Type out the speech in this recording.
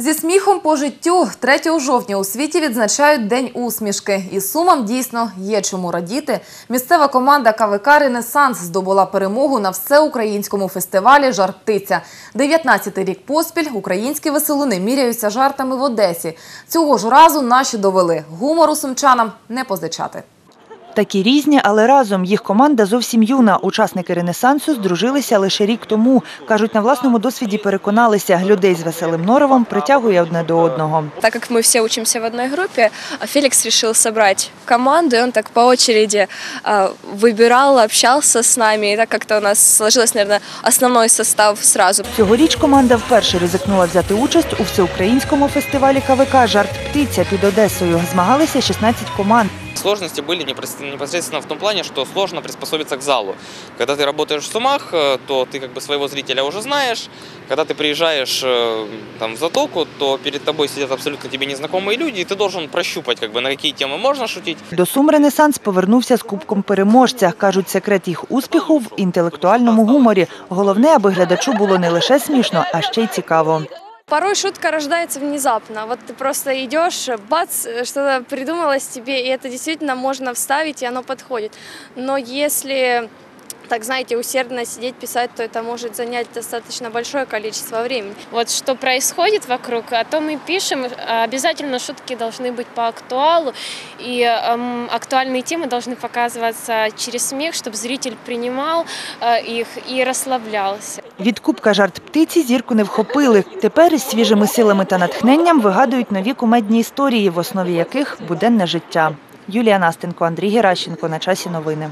Зі сміхом по життю 3 жовтня у світі відзначають День усмішки. І сумам дійсно є чому радіти. Місцева команда КВК «Ренесанс» здобула перемогу на всеукраїнському фестивалі «Жар-птиця». 19-й рік поспіль українські веселуни міряються жартами в Одесі. Цього ж разу наші довели – гумору сумчанам не позичати. Такі різні, але разом їх команда зовсім юна. Учасники «Ренесансу» здружилися лише рік тому. Кажуть, на власному досвіді переконалися, людей з веселим норовом притягує одне до одного. Так как мы все учимся в одной группе, а Феликс решил собрать команду, и он так по очереди а, выбирал, общался с нами, и так как-то у нас сложилось, наверное, основной состав сразу. Цьогоріч команда вперше ризикнула взяти участь у всеукраїнському фестивалі КВК «Жарт птиця» під Одесою. Змагалися 16 команд. Сложности были непос- непосредственно в том плане, что сложно приспособиться к залу. Когда ты работаешь в Сумах, э, то ты как бы своего зрителя уже знаешь. Когда ты приезжаешь э, там, в Затоку, то перед тобой сидят абсолютно тебе незнакомые люди, и ты должен прощупать, как бы, на какие темы можно шутить, До Сум «Ренесанс» повернувся з кубком переможця. Кажуть, секрет їх успіху в інтелектуальному гуморі. Головне, аби глядачу було не лише смішно, а ще й цікаво. Порой шутка рождается внезапно. Вот ты просто идешь, бац, что-то придумалось тебе, и это действительно можно вставить, и оно подходит. Но если так знаете, усердно сидеть, писать, то это может занять достаточно большое количество времени. вот что происходит вокруг, о том и пишем. А Обязательно шутки должны быть по актуалу, и эм, актуальные темы должны показываться через смех, чтобы зритель принимал э, их и расслаблялся. Від кубка «Жарт птиці» зірку не вхопили. Тепер із свіжими силами та натхненням вигадують нові кумедні історії, в основі яких буденне життя. Юлія Настенко, Андрій Геращенко. На часі новини.